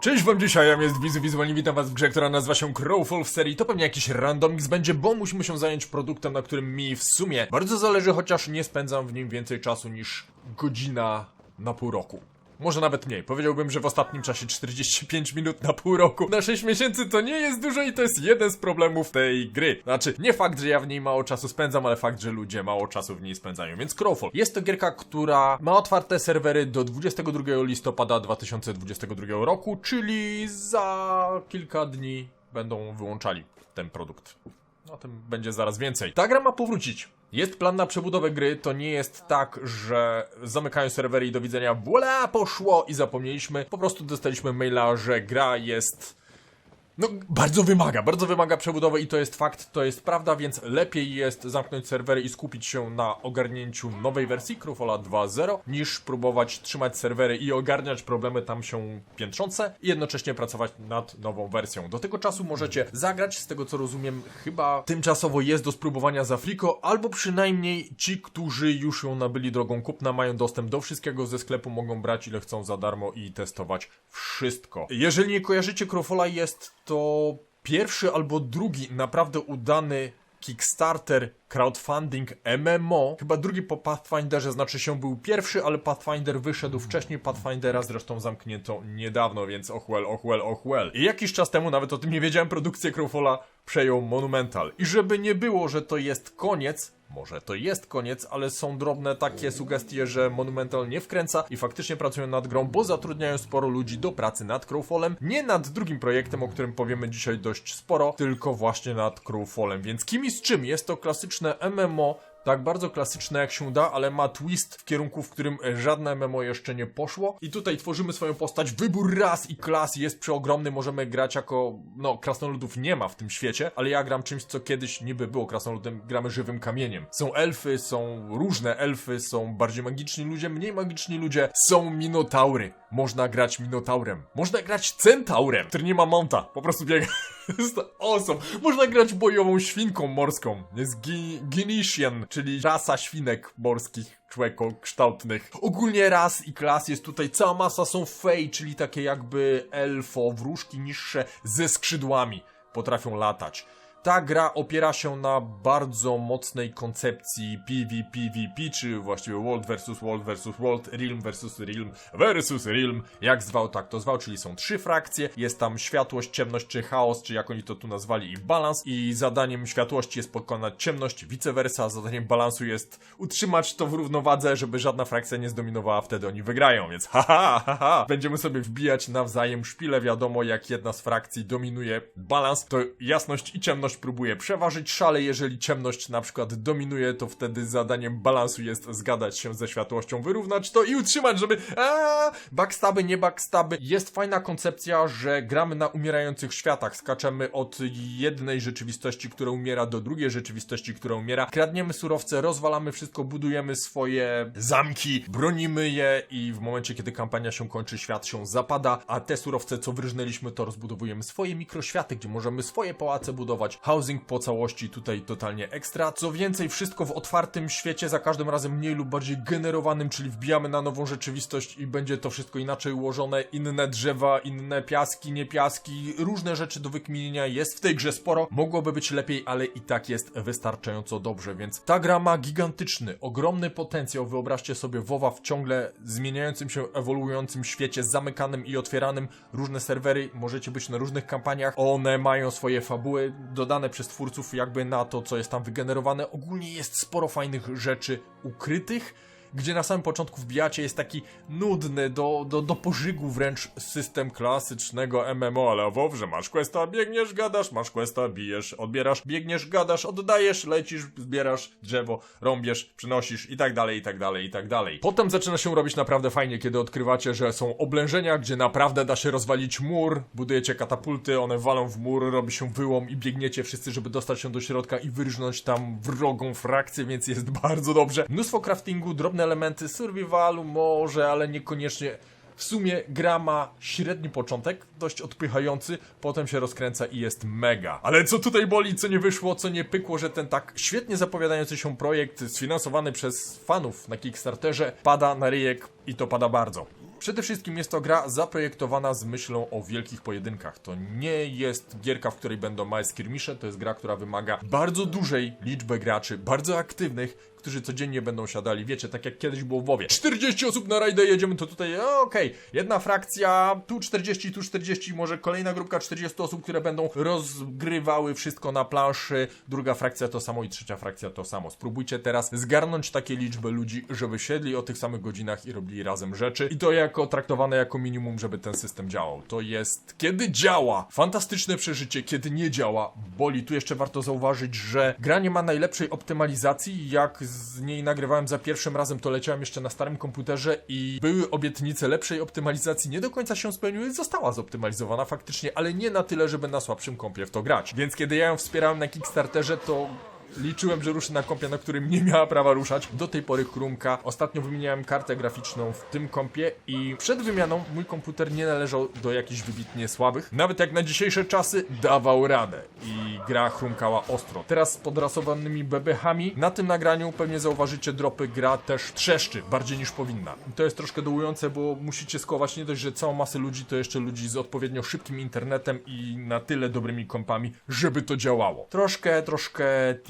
Cześć wam dzisiaj, ja jest Wizu Wizualnie, witam was w grze, która nazywa się Crowfall w serii. To pewnie jakiś randomix będzie, bo musimy się zająć produktem, na którym mi w sumie bardzo zależy, chociaż nie spędzam w nim więcej czasu niż godzina na pół roku. Może nawet mniej. Powiedziałbym, że w ostatnim czasie 45 minut na pół roku na 6 miesięcy to nie jest dużo i to jest jeden z problemów tej gry. Znaczy, nie fakt, że ja w niej mało czasu spędzam, ale fakt, że ludzie mało czasu w niej spędzają. Więc Crowfall jest to gierka, która ma otwarte serwery do 22 listopada 2022 roku, czyli za kilka dni będą wyłączali ten produkt. O tym będzie zaraz więcej. Ta gra ma powrócić. Jest plan na przebudowę gry, to nie jest tak, że zamykają serwery i do widzenia, voila, poszło i zapomnieliśmy. Po prostu dostaliśmy maila, że gra jest... No, bardzo wymaga, bardzo wymaga przebudowy i to jest fakt, to jest prawda, więc lepiej jest zamknąć serwery i skupić się na ogarnięciu nowej wersji Crewfalla 2.0 niż próbować trzymać serwery i ogarniać problemy tam się piętrzące i jednocześnie pracować nad nową wersją. Do tego czasu możecie zagrać, z tego co rozumiem, chyba tymczasowo jest do spróbowania za Fliko, albo przynajmniej ci, którzy już ją nabyli drogą kupna, mają dostęp do wszystkiego ze sklepu, mogą brać ile chcą za darmo i testować wszystko. Jeżeli nie kojarzycie Crowfalla, jest to pierwszy albo drugi naprawdę udany Kickstarter, crowdfunding, MMO. Chyba drugi po Pathfinderze, znaczy się był pierwszy, ale Pathfinder wyszedł wcześniej. Pathfindera zresztą zamknięto niedawno, więc och well, och well, och well. I jakiś czas temu, nawet o tym nie wiedziałem, produkcję Crowfalla przejął Monumental. I żeby nie było, że to jest koniec, może to jest koniec, ale są drobne takie sugestie, że Monumental nie wkręca i faktycznie pracują nad grą, bo zatrudniają sporo ludzi do pracy nad Crowfallem. Nie nad drugim projektem, o którym powiemy dzisiaj dość sporo, tylko właśnie nad Crowfallem. Więc kim i z czym? Jest to klasyczne MMO, tak bardzo klasyczne jak się da, ale ma twist w kierunku, w którym żadne MMO jeszcze nie poszło. I tutaj tworzymy swoją postać, wybór ras i klas jest przeogromny, możemy grać jako, no, krasnoludów nie ma w tym świecie, ale ja gram czymś, co kiedyś niby było krasnoludem, gramy żywym kamieniem. Są elfy, są różne elfy, są bardziej magiczni ludzie, mniej magiczni ludzie, są minotaury. Można grać minotaurem. Można grać centaurem, który nie ma monta, po prostu biega. Jest awesome. Można grać bojową świnką morską. Jest Gi Ginician, czyli rasa świnek morskich człekokształtnych. Ogólnie ras i klas jest tutaj cała masa są fey, czyli takie jakby elfo, wróżki niższe ze skrzydłami. Potrafią latać. Ta gra opiera się na bardzo mocnej koncepcji PvPvP, czy właściwie World vs. World vs. World, Realm vs. Realm vs. Realm, jak zwał, tak to zwał, czyli są trzy frakcje, jest tam światłość, ciemność czy chaos, czy jak oni to tu nazwali, i balans i zadaniem światłości jest pokonać ciemność, vice versa, zadaniem balansu jest utrzymać to w równowadze, żeby żadna frakcja nie zdominowała, wtedy oni wygrają, więc haha, haha, będziemy sobie wbijać nawzajem szpile, wiadomo, jak jedna z frakcji dominuje balans, to jasność i ciemność próbuje przeważyć szale, jeżeli ciemność na przykład dominuje, to wtedy zadaniem balansu jest zgadać się ze światłością, wyrównać to i utrzymać, żeby aaa, backstaby, nie backstaby. Jest fajna koncepcja, że gramy na umierających światach, skaczemy od jednej rzeczywistości, która umiera, do drugiej rzeczywistości, która umiera, kradniemy surowce, rozwalamy wszystko, budujemy swoje zamki, bronimy je i w momencie, kiedy kampania się kończy, świat się zapada, a te surowce, co wyrżnęliśmy, to rozbudowujemy swoje mikroświaty, gdzie możemy swoje pałace budować, housing po całości tutaj totalnie ekstra. Co więcej, wszystko w otwartym świecie, za każdym razem mniej lub bardziej generowanym, czyli wbijamy na nową rzeczywistość i będzie to wszystko inaczej ułożone, inne drzewa, inne piaski, nie piaski, różne rzeczy do wykminienia jest w tej grze sporo. Mogłoby być lepiej, ale i tak jest wystarczająco dobrze, więc ta gra ma gigantyczny, ogromny potencjał. Wyobraźcie sobie WoWa w ciągle zmieniającym się, ewoluującym świecie, zamykanym i otwieranym. Różne serwery, możecie być na różnych kampaniach. One mają swoje fabuły dodane przez twórców jakby na to, co jest tam wygenerowane. Ogólnie jest sporo fajnych rzeczy ukrytych gdzie na samym początku wbijacie jest taki nudny, do, do, do pożygu wręcz system klasycznego MMO, ale WoW, że masz questa, biegniesz, gadasz, masz questa, bijesz, odbierasz, biegniesz, gadasz, oddajesz, lecisz, zbierasz drzewo, rąbiesz, przynosisz i tak dalej, i tak dalej, i tak dalej. Potem zaczyna się robić naprawdę fajnie, kiedy odkrywacie, że są oblężenia, gdzie naprawdę da się rozwalić mur, budujecie katapulty, one walą w mur, robi się wyłom i biegniecie wszyscy, żeby dostać się do środka i wyrżnąć tam wrogą frakcję, więc jest bardzo dobrze. Mnóstwo craftingu, drobne elementy survivalu może, ale niekoniecznie. W sumie gra ma średni początek, dość odpychający, potem się rozkręca i jest mega. Ale co tutaj boli, co nie wyszło, co nie pykło, że ten tak świetnie zapowiadający się projekt sfinansowany przez fanów na Kickstarterze pada na ryjek i to pada bardzo. Przede wszystkim jest to gra zaprojektowana z myślą o wielkich pojedynkach. To nie jest gierka, w której będą małe skirmisze, to jest gra, która wymaga bardzo dużej liczby graczy, bardzo aktywnych, którzy codziennie będą siadali, wiecie, tak jak kiedyś było w WoWie. 40 osób na rajdę jedziemy, to tutaj, o, okej, jedna frakcja, tu 40, tu 40, może kolejna grupka 40 osób, które będą rozgrywały wszystko na planszy, druga frakcja to samo i trzecia frakcja to samo. Spróbujcie teraz zgarnąć takie liczby ludzi, żeby siedli o tych samych godzinach i robili razem rzeczy i to jako traktowane jako minimum, żeby ten system działał. To jest, kiedy działa, fantastyczne przeżycie, kiedy nie działa, boli. Tu jeszcze warto zauważyć, że gra nie ma najlepszej optymalizacji, jak z niej nagrywałem za pierwszym razem, to leciałem jeszcze na starym komputerze i były obietnice lepszej optymalizacji, nie do końca się spełniły, została zoptymalizowana faktycznie, ale nie na tyle, żeby na słabszym kompie w to grać. Więc kiedy ja ją wspierałem na Kickstarterze, to Liczyłem, że ruszy na kompie, na którym nie miała prawa ruszać. Do tej pory chrumka. Ostatnio wymieniałem kartę graficzną w tym kompie i przed wymianą mój komputer nie należał do jakichś wybitnie słabych. Nawet jak na dzisiejsze czasy dawał radę i gra chrumkała ostro. Teraz z podrasowanymi bebechami na tym nagraniu pewnie zauważycie dropy gra też trzeszczy bardziej niż powinna. I to jest troszkę dołujące, bo musicie skować nie dość, że całą masę ludzi, to jeszcze ludzi z odpowiednio szybkim internetem i na tyle dobrymi kompami, żeby to działało. Troszkę, troszkę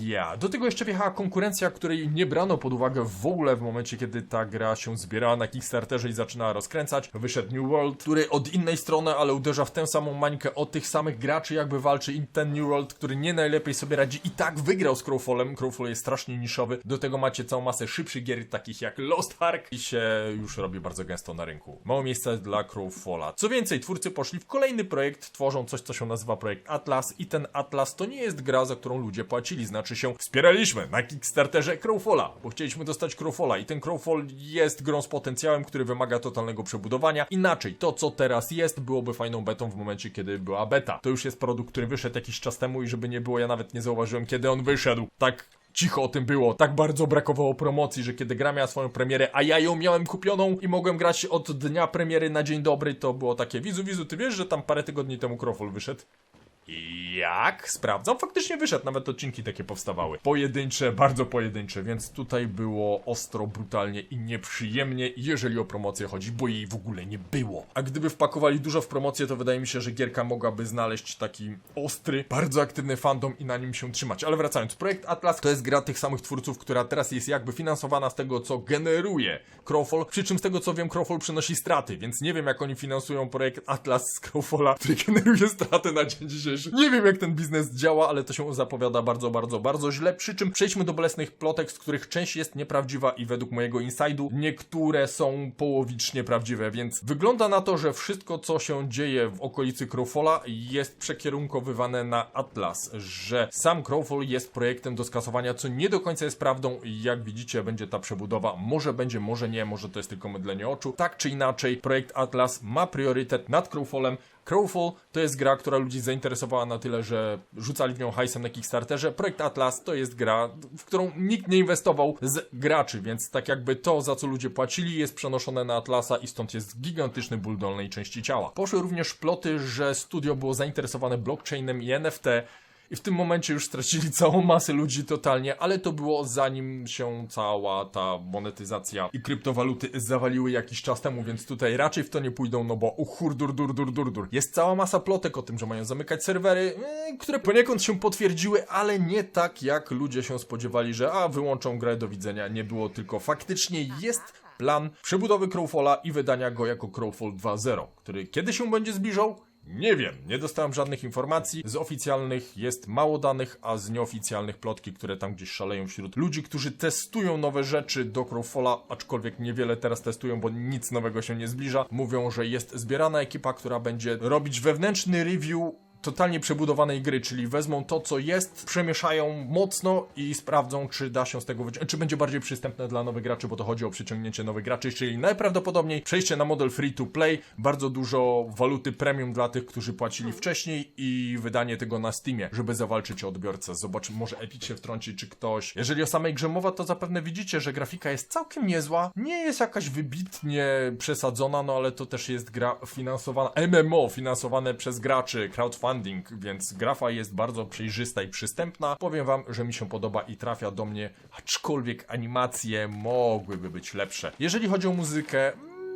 ja. Do tego jeszcze wjechała konkurencja, której nie brano pod uwagę w ogóle w momencie, kiedy ta gra się zbierała na Kickstarterze i zaczynała rozkręcać. Wyszedł New World, który od innej strony, ale uderza w tę samą mańkę od tych samych graczy, jakby walczy i ten New World, który nie najlepiej sobie radzi i tak wygrał z Crowfallem. Crowfall jest strasznie niszowy. Do tego macie całą masę szybszych gier, takich jak Lost Ark i się już robi bardzo gęsto na rynku. Mało miejsca dla Crowfalla. Co więcej, twórcy poszli w kolejny projekt, tworzą coś, co się nazywa projekt Atlas i ten Atlas to nie jest gra, za którą ludzie płacili, znaczy się wspieraliśmy na Kickstarterze Crowfalla, bo chcieliśmy dostać Crowfalla i ten Crowfall jest grą z potencjałem, który wymaga totalnego przebudowania. Inaczej, to co teraz jest, byłoby fajną betą w momencie, kiedy była beta. To już jest produkt, który wyszedł jakiś czas temu i żeby nie było, ja nawet nie zauważyłem, kiedy on wyszedł. Tak cicho o tym było. Tak bardzo brakowało promocji, że kiedy gra miała swoją premierę, a ja ją miałem kupioną i mogłem grać od dnia premiery na dzień dobry, to było takie wizu, wizu, ty wiesz, że tam parę tygodni temu Crowfall wyszedł? Jak? Sprawdzam. Faktycznie wyszedł, nawet odcinki takie powstawały. Pojedyncze, bardzo pojedyncze, więc tutaj było ostro, brutalnie i nieprzyjemnie, jeżeli o promocję chodzi, bo jej w ogóle nie było. A gdyby wpakowali dużo w promocję, to wydaje mi się, że gierka mogłaby znaleźć taki ostry, bardzo aktywny fandom i na nim się trzymać. Ale wracając, projekt Atlas to jest gra tych samych twórców, która teraz jest jakby finansowana z tego, co generuje Crowfall, przy czym z tego, co wiem, Crowfall przynosi straty, więc nie wiem, jak oni finansują projekt Atlas z Crowfalla, który generuje straty na dzień dzisiejszy. Nie wiem, jak ten biznes działa, ale to się zapowiada bardzo, bardzo, bardzo źle. Przy czym przejdźmy do bolesnych plotek, z których część jest nieprawdziwa i według mojego insidu niektóre są połowicznie prawdziwe, więc wygląda na to, że wszystko, co się dzieje w okolicy Crowfalla jest przekierunkowywane na Atlas, że sam Crowfall jest projektem do skasowania, co nie do końca jest prawdą i jak widzicie, będzie ta przebudowa. Może będzie, może nie, może to jest tylko mydlenie oczu. Tak czy inaczej, projekt Atlas ma priorytet nad Crowfallem, Crowfall to jest gra, która ludzi zainteresowała na tyle, że rzucali w nią hajsem na Kickstarterze. Projekt Atlas to jest gra, w którą nikt nie inwestował z graczy, więc tak jakby to, za co ludzie płacili, jest przenoszone na Atlasa i stąd jest gigantyczny ból dolnej części ciała. Poszły również ploty, że studio było zainteresowane blockchainem i NFT, i w tym momencie już stracili całą masę ludzi totalnie, ale to było zanim się cała ta monetyzacja i kryptowaluty zawaliły jakiś czas temu, więc tutaj raczej w to nie pójdą, no bo uchur dur dur dur dur dur. Jest cała masa plotek o tym, że mają zamykać serwery, yy, które poniekąd się potwierdziły, ale nie tak jak ludzie się spodziewali, że a wyłączą grę do widzenia. Nie było tylko faktycznie jest plan przebudowy Crowfalla i wydania go jako Crowfall 2.0, który kiedy się będzie zbliżał? Nie wiem, nie dostałem żadnych informacji. Z oficjalnych jest mało danych, a z nieoficjalnych plotki, które tam gdzieś szaleją wśród ludzi, którzy testują nowe rzeczy do Crowfalla, aczkolwiek niewiele teraz testują, bo nic nowego się nie zbliża. Mówią, że jest zbierana ekipa, która będzie robić wewnętrzny review totalnie przebudowanej gry, czyli wezmą to, co jest, przemieszają mocno i sprawdzą, czy da się z tego wyciągnąć, czy będzie bardziej przystępne dla nowych graczy, bo to chodzi o przyciągnięcie nowych graczy, czyli najprawdopodobniej przejście na model free to play, bardzo dużo waluty premium dla tych, którzy płacili wcześniej i wydanie tego na Steamie, żeby zawalczyć o odbiorcę. Zobaczymy, może Epic się wtrąci, czy ktoś. Jeżeli o samej grze mowa, to zapewne widzicie, że grafika jest całkiem niezła, nie jest jakaś wybitnie przesadzona, no ale to też jest gra finansowana, MMO finansowane przez graczy, crowdfunding, więc grafa jest bardzo przejrzysta i przystępna. Powiem wam, że mi się podoba i trafia do mnie, aczkolwiek animacje mogłyby być lepsze. Jeżeli chodzi o muzykę,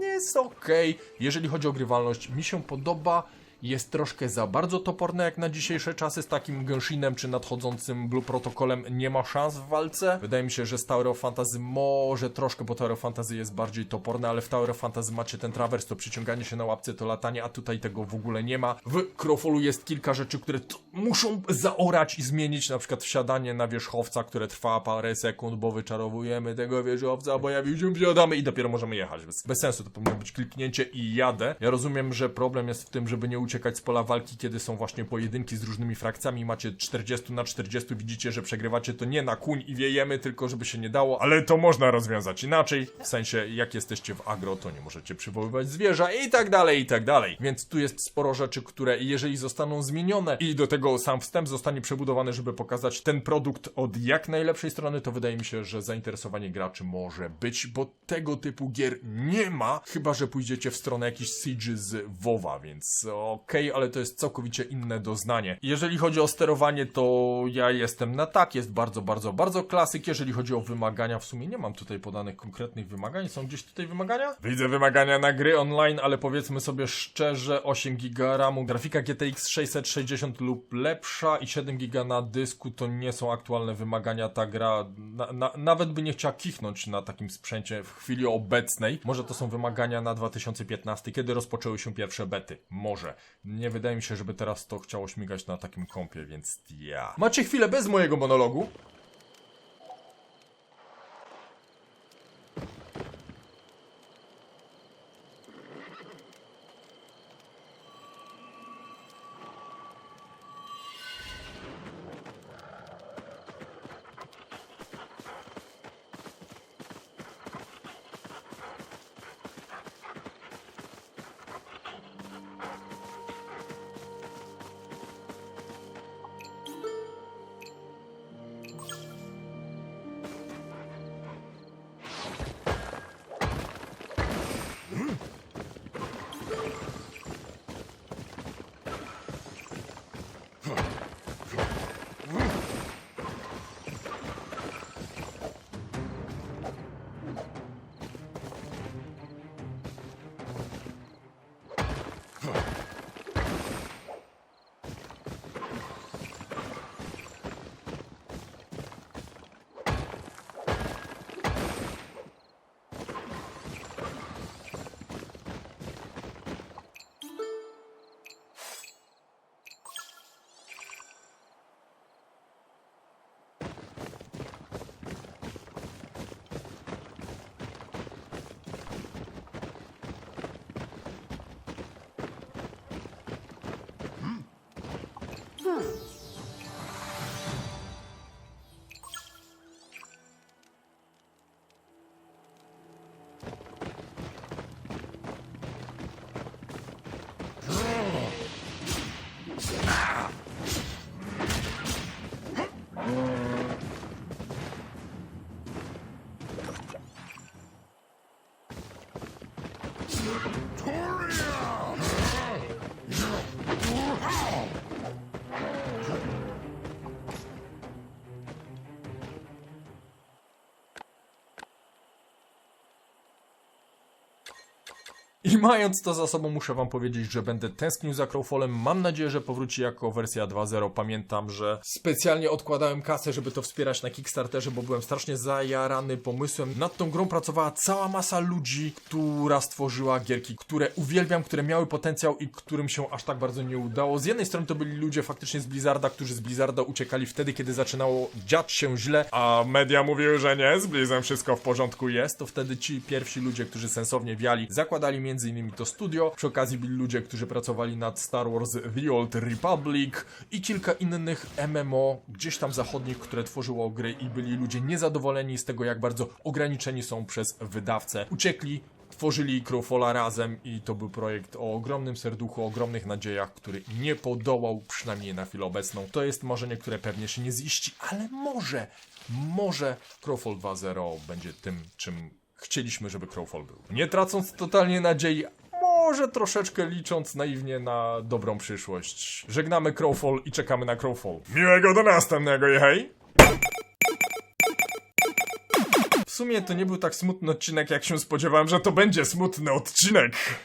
jest okej. Jeżeli chodzi o grywalność, mi się podoba. Jest troszkę za bardzo toporne jak na dzisiejsze czasy z takim Genshinem czy nadchodzącym Blue Protokolem nie ma szans w walce. Wydaje mi się, że z Tower of Fantasy może troszkę, bo Tower of Fantasy jest bardziej toporne, ale w Tower of Fantasy macie ten trawers, to przyciąganie się na łapce, to latanie, a tutaj tego w ogóle nie ma. W Crowfallu jest kilka rzeczy, które muszą zaorać i zmienić, na przykład wsiadanie na wierzchowca, które trwa parę sekund, bo wyczarowujemy tego wieżowca, pojawił się, wsiadamy i dopiero możemy jechać. Bez, bez sensu, to powinno być kliknięcie i jadę. Ja rozumiem, że problem jest w tym, żeby nie uciekać z pola walki, kiedy są właśnie pojedynki z różnymi frakcjami, macie 40 na 40, widzicie, że przegrywacie to nie na kuń i wiejemy, tylko żeby się nie dało, ale to można rozwiązać inaczej, w sensie jak jesteście w agro, to nie możecie przywoływać zwierza i tak dalej, i tak dalej. Więc tu jest sporo rzeczy, które jeżeli zostaną zmienione i do tego sam wstęp zostanie przebudowany, żeby pokazać ten produkt od jak najlepszej strony, to wydaje mi się, że zainteresowanie graczy może być, bo tego typu gier nie ma, chyba że pójdziecie w stronę jakichś siege z WoWa, więc okej, ale to jest całkowicie inne doznanie. Jeżeli chodzi o sterowanie, to ja jestem na tak, jest bardzo, bardzo, bardzo klasyk. Jeżeli chodzi o wymagania, w sumie nie mam tutaj podanych konkretnych wymagań. Są gdzieś tutaj wymagania? Widzę wymagania na gry online, ale powiedzmy sobie szczerze, 8 GB RAMu, grafika GTX 660 lub lepsza i 7 GB na dysku to nie są aktualne wymagania. Ta gra na, na, nawet by nie chciała kichnąć na takim sprzęcie w chwili obecnej. Może to są wymagania na 2015, kiedy rozpoczęły się pierwsze bety. Może. Nie wydaje mi się, żeby teraz to chciało śmigać na takim kompie, więc ja. Macie chwilę bez mojego monologu? I mając to za sobą, muszę wam powiedzieć, że będę tęsknił za Crowfallem. Mam nadzieję, że powróci jako wersja 2.0. Pamiętam, że specjalnie odkładałem kasę, żeby to wspierać na Kickstarterze, bo byłem strasznie zajarany pomysłem. Nad tą grą pracowała cała masa ludzi, która stworzyła gierki, które uwielbiam, które miały potencjał i którym się aż tak bardzo nie udało. Z jednej strony to byli ludzie faktycznie z Blizzarda, którzy z Blizzarda uciekali wtedy, kiedy zaczynało dziać się źle, a media mówiły, że nie, z Blizzem wszystko w porządku jest, to wtedy ci pierwsi ludzie, którzy sensownie wiali, zakładali między innymi to studio. Przy okazji byli ludzie, którzy pracowali nad Star Wars The Old Republic i kilka innych MMO gdzieś tam zachodnich, które tworzyło gry i byli ludzie niezadowoleni z tego, jak bardzo ograniczeni są przez wydawcę. Uciekli, tworzyli Crowfalla razem i to był projekt o ogromnym serduchu, ogromnych nadziejach, który nie podołał przynajmniej na chwilę obecną. To jest marzenie, które pewnie się nie ziści, ale może, może Crowfall 2.0 będzie tym, czym chcieliśmy, żeby Crowfall był. Nie tracąc totalnie nadziei, może troszeczkę licząc naiwnie na dobrą przyszłość. Żegnamy Crowfall i czekamy na Crowfall. Miłego do następnego, hej! W sumie to nie był tak smutny odcinek, jak się spodziewałem, że to będzie smutny odcinek.